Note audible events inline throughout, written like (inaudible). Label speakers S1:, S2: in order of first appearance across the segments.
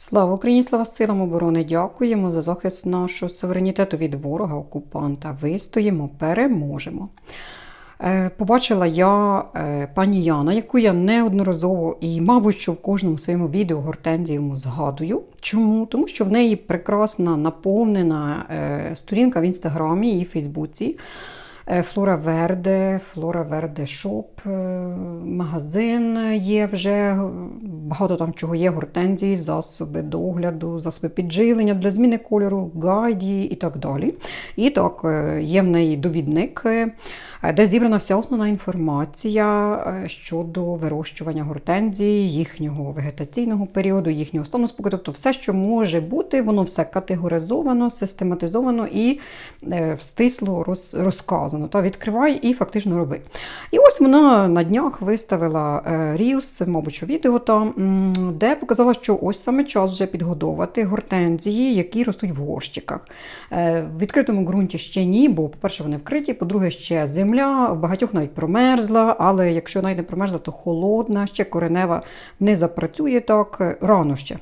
S1: Слава Україні, слава силам оборони! Дякуємо за захист нашого суверенітету від ворога окупанта. Вистоїмо, переможемо. Е, Побачила я е, пані Яна, яку я неодноразово і, мабуть, що в кожному своєму відео гортензіуму згадую. Чому? Тому що в неї прекрасна наповнена е, сторінка в інстаграмі і Фейсбуці. Е, Флора Верде, Флора Верде Шоп, е, магазин є вже, багато там чого є, гортензії, засоби догляду, засоби підживлення для зміни кольору, гайді і так далі. І так, е, є в неї довідник, де зібрана вся основна інформація щодо вирощування гортензії, їхнього вегетаційного періоду, їхнього стану спокою. Тобто все, що може бути, воно все категоризовано, систематизовано і е, стисло роз, розказано. Та відкривай і фактично роби. І ось вона на днях виставила е, Reels, мабуть, що відео там, де показала, що ось саме час вже підгодовувати гортензії, які ростуть в горщиках. Е, В відкритому ґрунті ще ні, бо, по-перше, вони вкриті, по-друге, ще земля, в багатьох навіть промерзла, але якщо навіть не промерзла, то холодна, ще коренева не запрацює так, е, рано ще.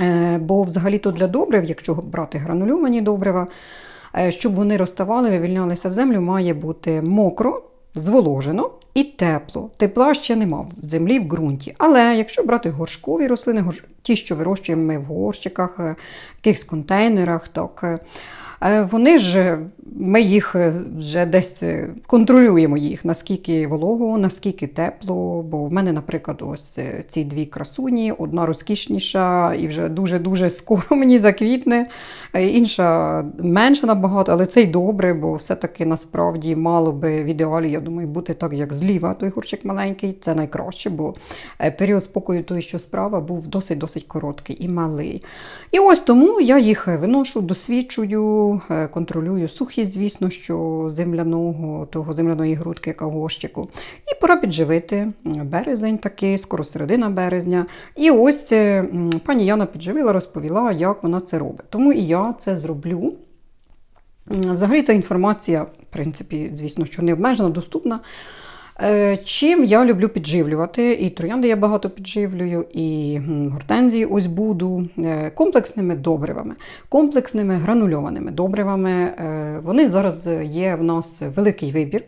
S1: Е, Бо взагалі-то для добрив, якщо брати гранульовані добрива, е, щоб вони розставали, вивільнялися в землю, має бути мокро, зволожено і тепло. Тепла ще нема в землі, в ґрунті. Але якщо брати горшкові рослини, ті, що вирощуємо ми в горщиках, е, якихось контейнерах, так. Е, е, Вони ж, ми їх е, вже десь е, контролюємо їх, наскільки волого, наскільки тепло. Бо в мене, наприклад, ось е, ці дві красуні, одна розкішніша і вже дуже-дуже скоро (laughs) мені заквітне, е, інша менша набагато, але це й добре, бо все-таки насправді мало би в ідеалі, я думаю, бути так, як зліва той горщик маленький. Це найкраще, бо е, період спокою той, що справа, був досить-досить короткий і малий. І ось тому я їх виношу, досвідчую, е, контролюю сухість, звісно, що земляного, того земляної грудки, в. І пора підживити березень такий, скоро середина березня. І ось е, пані Яна підживила, розповіла, як вона це робить. Тому і я це зроблю. Взагалі ця інформація, в принципі, звісно, що не обмежена, доступна. Е, Чим я люблю підживлювати, і троянди я багато підживлюю, і гортензії ось буду е, комплексними добривами, комплексними гранульованими добривами. Е, Вони зараз є в нас великий вибір.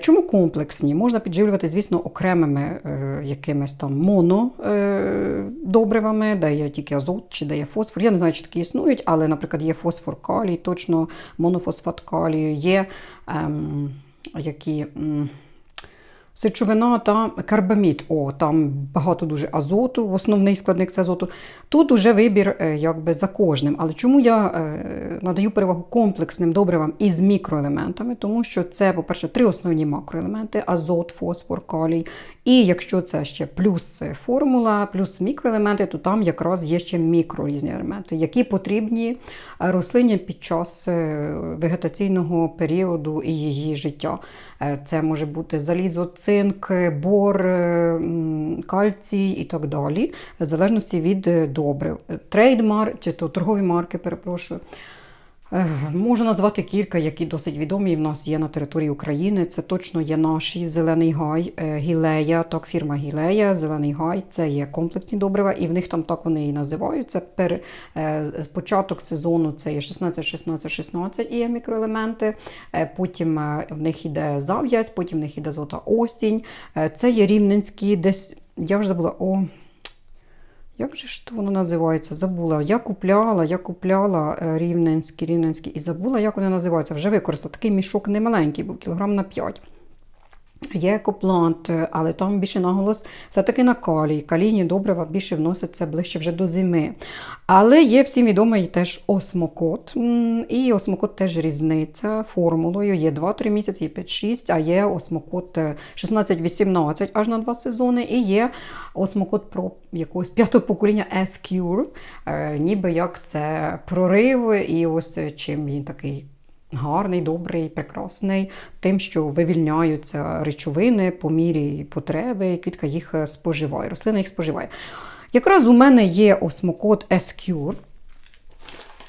S1: Чому комплексні? Можна підживлювати, звісно, окремими якимись там монодобривами, де є тільки азот чи де є фосфор. Я не знаю, чи такі існують, але, наприклад, є фосфор калій, точно монофосфат калію, є ем, які. м, Сечовина та карбамід. О, там багато дуже азоту, основний складник це азоту. Тут уже вибір е, якби за кожним. Але чому я е, надаю перевагу комплексним добривам із мікроелементами? Тому що це, по-перше, три основні макроелементи: азот, фосфор, калій. І якщо це ще плюс формула, плюс мікроелементи, то там якраз є ще мікрорізні елементи, які потрібні е, рослині під час е, вегетаційного періоду і її життя. Е, Це може бути залізо, цинк, бор, е, кальцій і так далі, в залежності від е, добрив. Трейдмар, чи то торгові марки, перепрошую. Можу назвати кілька, які досить відомі в нас є на території України. Це точно є наші Зелений Гай, е, Гілея, так, фірма Гілея, Зелений Гай. Це є комплексні добрива, і в них там так вони і називаються. Пер, е, початок сезону це є 16, 16, 16 і є мікроелементи. Е, Потім в них іде зав'язь, потім в них іде золота осінь. Це є рівненські, десь я вже забула. О, як же ж то воно називається? Забула. Я купляла, я купляла е, рівненські, рівненські і забула, як вони називаються. Вже використала. Такий мішок немаленький був, кілограм на 5. Є екоплант, е, але там більше наголос все-таки на калій. Калійні добрива більше вносяться ближче вже до зими. Але є всім відомий теж осмокот. І осмокот теж різниця формулою. Є 2-3 місяці, є 5-6, а є осмокот е, 16-18 аж на 2 сезони. І є осмокот про якогось п'ятого покоління S-Cure, е, ніби як це прорив, і ось е, чим він такий гарний, добрий, прекрасний, тим, що вивільняються речовини по мірі потреби, і квітка їх е, споживає, рослина їх споживає. Якраз у мене є осмокот S-Cure.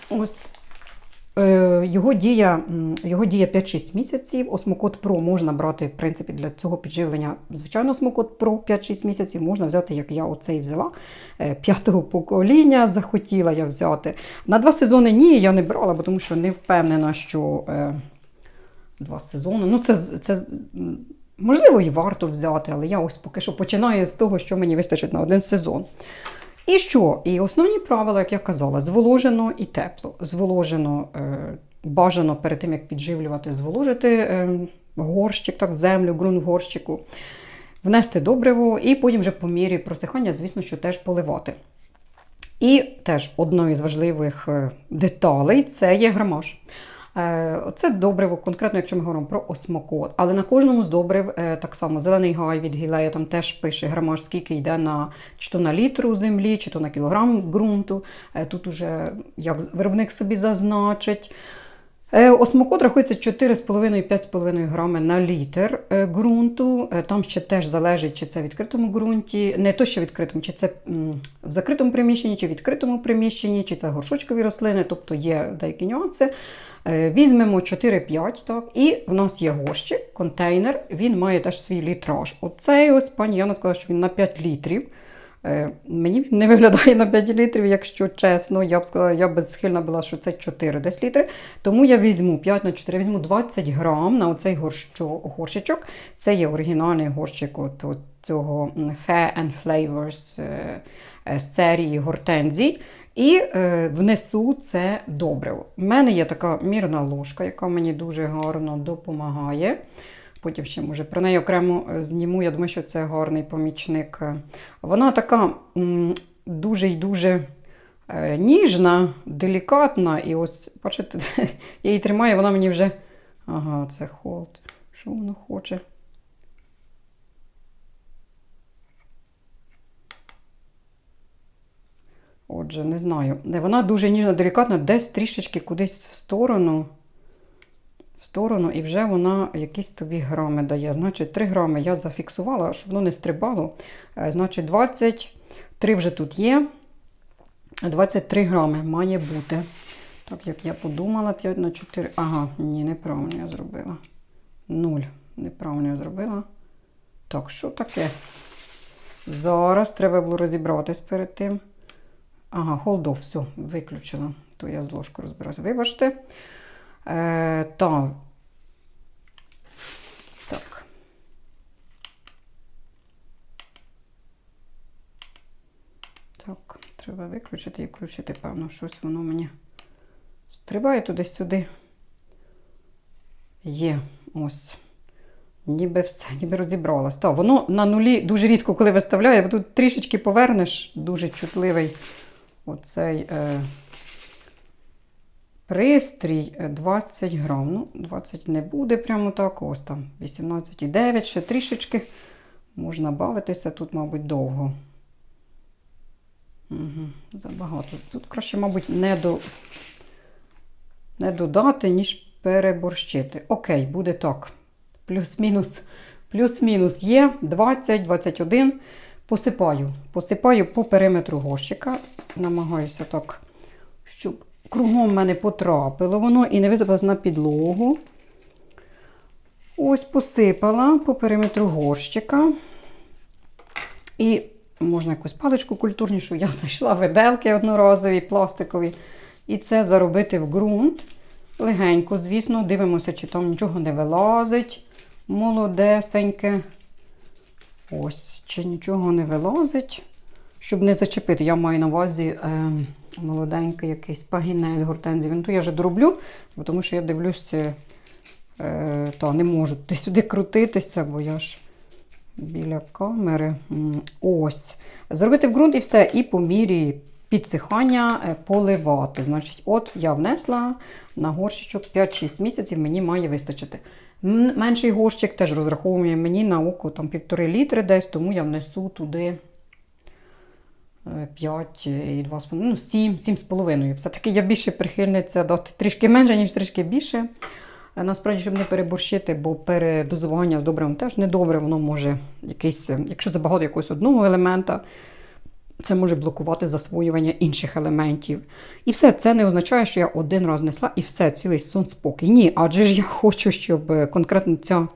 S1: Ось Його дія, його дія 5-6 місяців. Осмокот Про можна брати, в принципі, для цього підживлення. Звичайно, Осмокот Про 5-6 місяців можна взяти, як я оцей взяла е, п'ятого покоління. Захотіла я взяти. На два сезони ні, я не брала, бо тому що не впевнена, що е, два сезони. Ну, це, це можливо і варто взяти, але я ось поки що починаю з того, що мені вистачить на один сезон. І що? І основні правила, як я казала, зволожено і тепло. Зволожено е, бажано перед тим, як підживлювати, зволожити е, горщик, так, землю, ґрунт в горщику, внести добриво і потім вже по мірі просихання, звісно, що теж поливати. І теж одною з важливих е, деталей це є грамаж. Е, Це добриво, конкретно, якщо ми говоримо про осмокот. Але на кожному з добрив е, так само зелений гай від гілея там теж пише грамаж, скільки йде на чи то на літру землі, чи то на кілограм ґрунту. Е, Тут уже як виробник собі зазначить. Е, Осмокот рахується 4,5-5,5 грами на літр е, ґрунту. Е, Там ще теж залежить, чи це в відкритому ґрунті, не то, що відкритому, чи це в закритому приміщенні, чи в відкритому приміщенні, чи це горшочкові рослини, тобто є деякі нюанси. Візьмемо 4-5, так, і в нас є горщик, контейнер, він має теж свій літраж. Оцей ось пані Яна сказала, що він на 5 літрів. Е, Мені він не виглядає на 5 літрів, якщо чесно. Я б сказала, я б схильна була, що це 4 десь літри. Тому я візьму 5 на 4, візьму 20 грам на оцей горщичок. Це є оригінальний горщик от, от цього Fair and Flavors е, е, серії гортензій. І е, внесу це добриво. У мене є така мірна ложка, яка мені дуже гарно допомагає. Потім ще, може, про неї окремо е, зніму. Я думаю, що це гарний помічник. Е, Вона така дуже й дуже е, ніжна, делікатна. І ось, бачите, (laughs) я її тримаю, вона мені вже. Ага, це холод. Що воно хоче? Отже, не знаю. Вона дуже ніжна, делікатна, десь трішечки кудись в сторону. Сторону, і вже вона якісь тобі грами дає. Значить, 3 грами я зафіксувала, щоб воно не стрибало. Е, Значить, 23 вже тут є. 23 грами має бути. Так, як я подумала, 5 на 4. Ага, ні, неправильно я зробила. 0. Неправильно я зробила. Так, що таке? Зараз треба було розібратись перед тим. Ага, off, все, виключила. То я з ложкою розбираюся. Вибачте. Е, так. Так. Так, треба виключити і включити, певно, щось воно мені стрибає туди-сюди. Є, ось. Ніби все, ніби розібралась. Так, воно на нулі дуже рідко, коли виставляє, бо тут трішечки повернеш, дуже чутливий оцей е, пристрій е, 20 грам. Ну, 20 не буде прямо так. Ось там 18,9, ще трішечки. Можна бавитися тут, мабуть, довго. Угу, забагато. Тут краще, мабуть, не, до... не додати, ніж переборщити. Окей, буде так. Плюс-мінус. Плюс-мінус є 20, 21. Посипаю. Посипаю по периметру горщика. Намагаюся так, щоб кругом в мене потрапило воно і не висипалось на підлогу. Ось посипала по периметру горщика. І можна якусь паличку культурнішу. Я знайшла виделки одноразові, пластикові. І це заробити в ґрунт. Легенько, звісно, дивимося, чи там нічого не вилазить. Молодесеньке. Ось, чи нічого не вилазить. Щоб не зачепити, я маю на увазі е, молоденький якийсь пагінець гортензії. Він то я вже дороблю, бо тому що я дивлюся, е, та не можу сюди крутитися, бо я ж біля камери. Ось. Зробити в ґрунт і все, і по мірі підсихання е, поливати. Значить, от я внесла на горщичок 5-6 місяців, мені має вистачити. Менший горщик теж розраховує мені на око там півтори літри десь, тому я внесу туди 5 і 2,5, ну 7, 7,5. Все-таки я більше прихильниця дати трішки менше, ніж трішки більше. Е, Насправді, щоб не переборщити, бо передозування з добривом теж недобре, воно може якийсь, е, якщо забагато якогось одного елемента, це може блокувати засвоювання інших елементів. І все це не означає, що я один раз несла і все, цілий сон спокій. Ні, адже ж я хочу, щоб е, конкретно ця.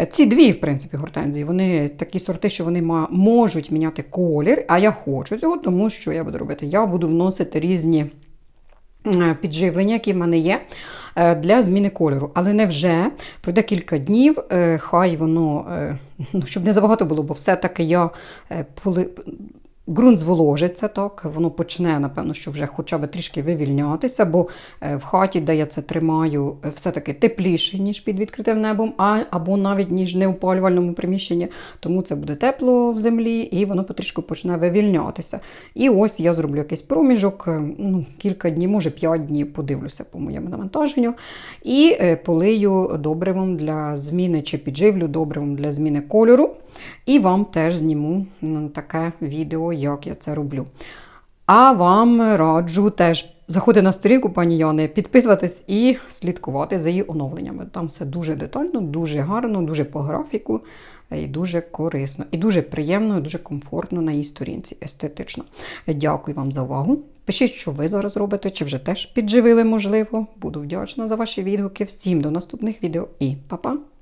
S1: Е, Ці дві, в принципі, гортензії, вони такі сорти, що вони можуть міняти колір, а я хочу цього, тому що я буду робити? Я буду вносити різні е, підживлення, які в мене є, е, для зміни кольору. Але не вже пройде кілька днів, хай воно, ну, щоб не забагато було, бо все-таки я. Ґрунт зволожиться, так, воно почне, напевно, що вже хоча б трішки вивільнятися, бо е, в хаті, де я це тримаю, е, все-таки тепліше, ніж під відкритим небом, а, або навіть ніж в неопалювальному приміщенні. Тому це буде тепло в землі і воно потрішку почне вивільнятися. І ось я зроблю якийсь проміжок, е, ну, кілька днів, може 5 днів, подивлюся по моєму навантаженню. І полию добривом для зміни чи підживлю добривом для зміни кольору. І вам теж зніму таке відео, як я це роблю. А вам раджу теж заходити на сторінку пані Яни, підписуватись і слідкувати за її оновленнями. Там все дуже детально, дуже гарно, дуже по графіку і дуже корисно, і дуже приємно, і дуже комфортно на її сторінці, естетично. Дякую вам за увагу. Пишіть, що ви зараз робите, чи вже теж підживили, можливо. Буду вдячна за ваші відгуки. Всім до наступних відео і па-па!